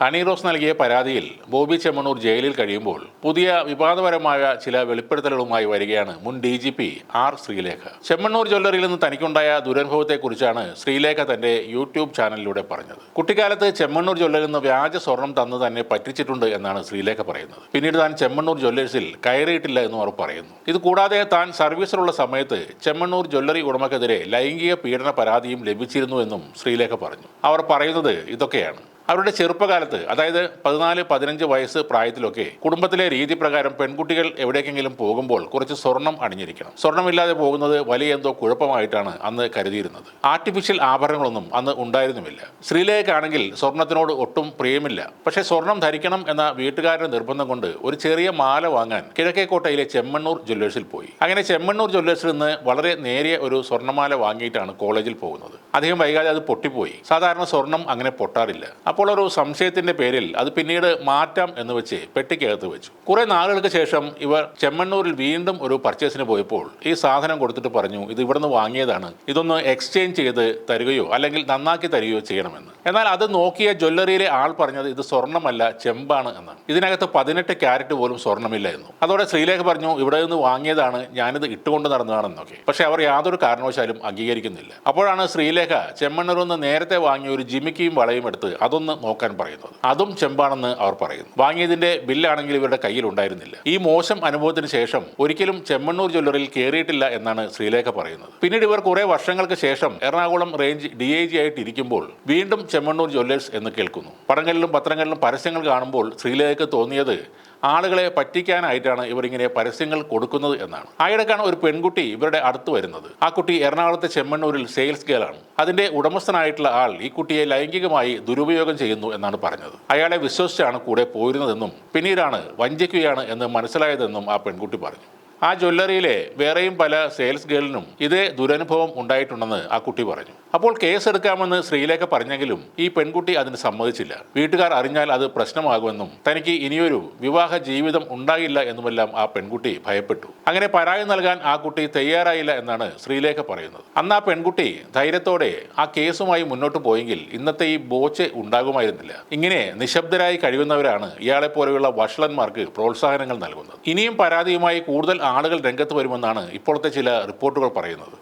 ഹണി റോസ് നൽകിയ പരാതിയിൽ ബോബി ചെമ്മണൂർ ജയിലിൽ കഴിയുമ്പോൾ പുതിയ വിവാദപരമായ ചില വെളിപ്പെടുത്തലുകളുമായി വരികയാണ് മുൻ D G P R Sreelekha. Chemmanur ജ്വല്ലറിയിൽ നിന്ന് തനിക്കുണ്ടായ ദുരനുഭവത്തെക്കുറിച്ചാണ് ശ്രീലേഖ തന്റെ യൂട്യൂബ് ചാനലിലൂടെ പറഞ്ഞത്. കുട്ടിക്കാലത്ത് ചെമ്മണ്ണൂർ ജ്വല്ലറിൽ നിന്ന് വ്യാജ സ്വർണം തന്ന് തന്നെ പറ്റിച്ചിട്ടുണ്ട് എന്നാണ് ശ്രീലേഖ പറയുന്നത്. പിന്നീട് താൻ ചെമ്മണ്ണൂർ ജ്വല്ലേഴ്സിൽ കയറിയിട്ടില്ല എന്നും അവർ പറയുന്നു. ഇത് കൂടാതെ താൻ സർവീസിലുള്ള സമയത്ത് ചെമ്മണ്ണൂർ ജ്വല്ലറി ഉടമക്കെതിരെ ലൈംഗിക പീഡന പരാതിയും ലഭിച്ചിരുന്നു എന്നും ശ്രീലേഖ പറഞ്ഞു. അവർ പറയുന്നത് ഇതൊക്കെയാണ്. അവരുടെ ചെറുപ്പകാലത്ത് അതായത് പതിനാല് പതിനഞ്ച് വയസ്സ് പ്രായത്തിലൊക്കെ കുടുംബത്തിലെ രീതി പ്രകാരം പെൺകുട്ടികൾ എവിടേക്കെങ്കിലും പോകുമ്പോൾ കുറച്ച് സ്വർണം അണിഞ്ഞിരിക്കണം. സ്വർണമില്ലാതെ പോകുന്നത് വലിയ എന്തോ കുഴപ്പമായിട്ടാണ് അന്ന് കരുതിയിരുന്നത്. ആർട്ടിഫിഷ്യൽ ആഭരണങ്ങളൊന്നും അന്ന് ഉണ്ടായിരുന്നുമില്ല. സ്ത്രീലേക്കാണെങ്കിൽ സ്വർണത്തിനോട് ഒട്ടും പ്രിയമില്ല. പക്ഷേ സ്വർണം ധരിക്കണം എന്ന വീട്ടുകാരുടെ നിർബന്ധം കൊണ്ട് ഒരു ചെറിയ മാല വാങ്ങാൻ കിഴക്കേക്കോട്ടയിലെ ചെമ്മണ്ണൂർ ജ്വല്ലേഴ്സിൽ പോയി. അങ്ങനെ ചെമ്മണ്ണൂർ ജ്വല്ലേഴ്സിൽ നിന്ന് വളരെ നേരിയ ഒരു സ്വർണമാല വാങ്ങിയിട്ടാണ് കോളേജിൽ പോകുന്നത്. അധികം വൈകാതെ അത് പൊട്ടിപ്പോയി. സാധാരണ സ്വർണം അങ്ങനെ പൊട്ടാറില്ല. അപ്പോൾ ഒരു സംശയത്തിന്റെ പേരിൽ അത് പിന്നീട് മാറ്റാം എന്ന് വെച്ച് പെട്ടിക്കകത്ത് വെച്ചു. കുറേ നാളുകൾക്ക് ശേഷം ഇവർ ചെമ്മണ്ണൂരിൽ വീണ്ടും ഒരു പർച്ചേസിന് പോയപ്പോൾ ഈ സാധനം കൊടുത്തിട്ട് പറഞ്ഞു ഇത് ഇവിടുന്ന് വാങ്ങിയതാണ്. ഇതൊന്ന് എക്സ്ചേഞ്ച് ചെയ്ത് തരികയോ അല്ലെങ്കിൽ നന്നാക്കി തരികയോ ചെയ്യണമെന്ന്. എന്നാൽ അത് നോക്കിയ ജ്വല്ലറിയിലെ ആൾ പറഞ്ഞത് ഇത് സ്വർണമല്ല ചെമ്പാണ് എന്നാണ്. ഇതിനകത്ത് പതിനെട്ട് ക്യാരറ്റ് പോലും സ്വർണമില്ല എന്നു. അതോടെ ശ്രീലേഖ പറഞ്ഞു ഇവിടെ നിന്ന് വാങ്ങിയതാണ് ഞാനിത് ഇട്ടുകൊണ്ട് നടന്നതാണെന്നൊക്കെ. പക്ഷേ അവർ യാതൊരു കാരണവശാലും അംഗീകരിക്കുന്നില്ല. അപ്പോഴാണ് ശ്രീലേഖ ചെമ്മണ്ണൂരിൽ നിന്ന് നേരത്തെ വാങ്ങിയ ഒരു ജിമിക്കിയും വളയും എടുത്ത് അതൊന്ന് നോക്കാൻ പറയുന്നത്. അതും ചെമ്പാണെന്ന് അവർ പറയുന്നു. വാങ്ങിയതിന്റെ ബില്ലാണെങ്കിൽ ഇവരുടെ കയ്യിൽ ഉണ്ടായിരുന്നില്ല. ഈ മോശം അനുഭവത്തിന് ശേഷം ഒരിക്കലും ചെമ്മണ്ണൂർ ജ്വല്ലറിയിൽ കയറിയിട്ടില്ല എന്നാണ് ശ്രീലേഖ പറയുന്നത്. പിന്നീട് ഇവർ കുറെ വർഷങ്ങൾക്ക് ശേഷം Ernakulam range D I G ആയിട്ട് ഇരിക്കുമ്പോൾ വീണ്ടും ചെമ്മണ്ണൂർ ജ്വല്ലേഴ്സ് എന്ന് കേൾക്കുന്നു. പടങ്ങളിലും പത്രങ്ങളിലും പരസ്യങ്ങൾ കാണുമ്പോൾ ശ്രീലേഖയ്ക്ക് തോന്നിയത് ആളുകളെ പറ്റിക്കാനായിട്ടാണ് ഇവരിങ്ങനെ പരസ്യങ്ങൾ കൊടുക്കുന്നത് എന്നാണ്. ആയിടക്കാണ് ഒരു പെൺകുട്ടി ഇവരുടെ അടുത്ത് വരുന്നത്. ആ കുട്ടി എറണാകുളത്തെ ചെമ്മണ്ണൂരിൽ സെയിൽസ് ഗേളാണ് അതിന്റെ ഉടമസ്ഥനായിട്ടുള്ള ആൾ ഈ കുട്ടിയെ ലൈംഗികമായി ദുരുപയോഗം ചെയ്യുന്നു എന്നാണ് പറഞ്ഞത്. അയാളെ വിശ്വസിച്ചാണ് കൂടെ പോയിരുന്നതെന്നും പിന്നീടാണ് വഞ്ചിക്കുകയാണ് എന്ന് മനസ്സിലായതെന്നും ആ പെൺകുട്ടി പറഞ്ഞു. ആ ജ്വല്ലറിയിലെ വേറെയും പല സെയിൽസ് ഗേളിനും ഇതേ ദുരനുഭവം ഉണ്ടായിട്ടുണ്ടെന്ന് ആ കുട്ടി പറഞ്ഞു. അപ്പോൾ കേസ് എടുക്കാമെന്ന് ശ്രീലേഖ പറഞ്ഞെങ്കിലും ഈ പെൺകുട്ടി അതിന് സമ്മതിച്ചില്ല. വീട്ടുകാർ അറിഞ്ഞാൽ അത് പ്രശ്നമാകുമെന്നും തനിക്ക് ഇനിയൊരു വിവാഹ ജീവിതം ഉണ്ടായില്ല എന്നുമെല്ലാം ആ പെൺകുട്ടി ഭയപ്പെട്ടു. അങ്ങനെ പരാതി നൽകാൻ ആ കുട്ടി തയ്യാറായില്ല എന്നാണ് ശ്രീലേഖ പറയുന്നത്. അന്ന് ആ പെൺകുട്ടി ധൈര്യത്തോടെ ആ കേസുമായി മുന്നോട്ട് പോയെങ്കിൽ ഇന്നത്തെ ഈ ബോച്ച് ഉണ്ടാകുമായിരുന്നില്ല. ഇങ്ങനെ നിശബ്ദരായി കഴിയുന്നവരാണ് ഇയാളെ പോലെയുള്ള വഷളന്മാർക്ക് പ്രോത്സാഹനങ്ങൾ നൽകുന്നത്. ഇനിയും പരാതിയുമായി കൂടുതൽ ആളുകൾ രംഗത്ത് വരുമെന്നാണ് ഇപ്പോഴത്തെ ചില റിപ്പോർട്ടുകൾ പറയുന്നത്.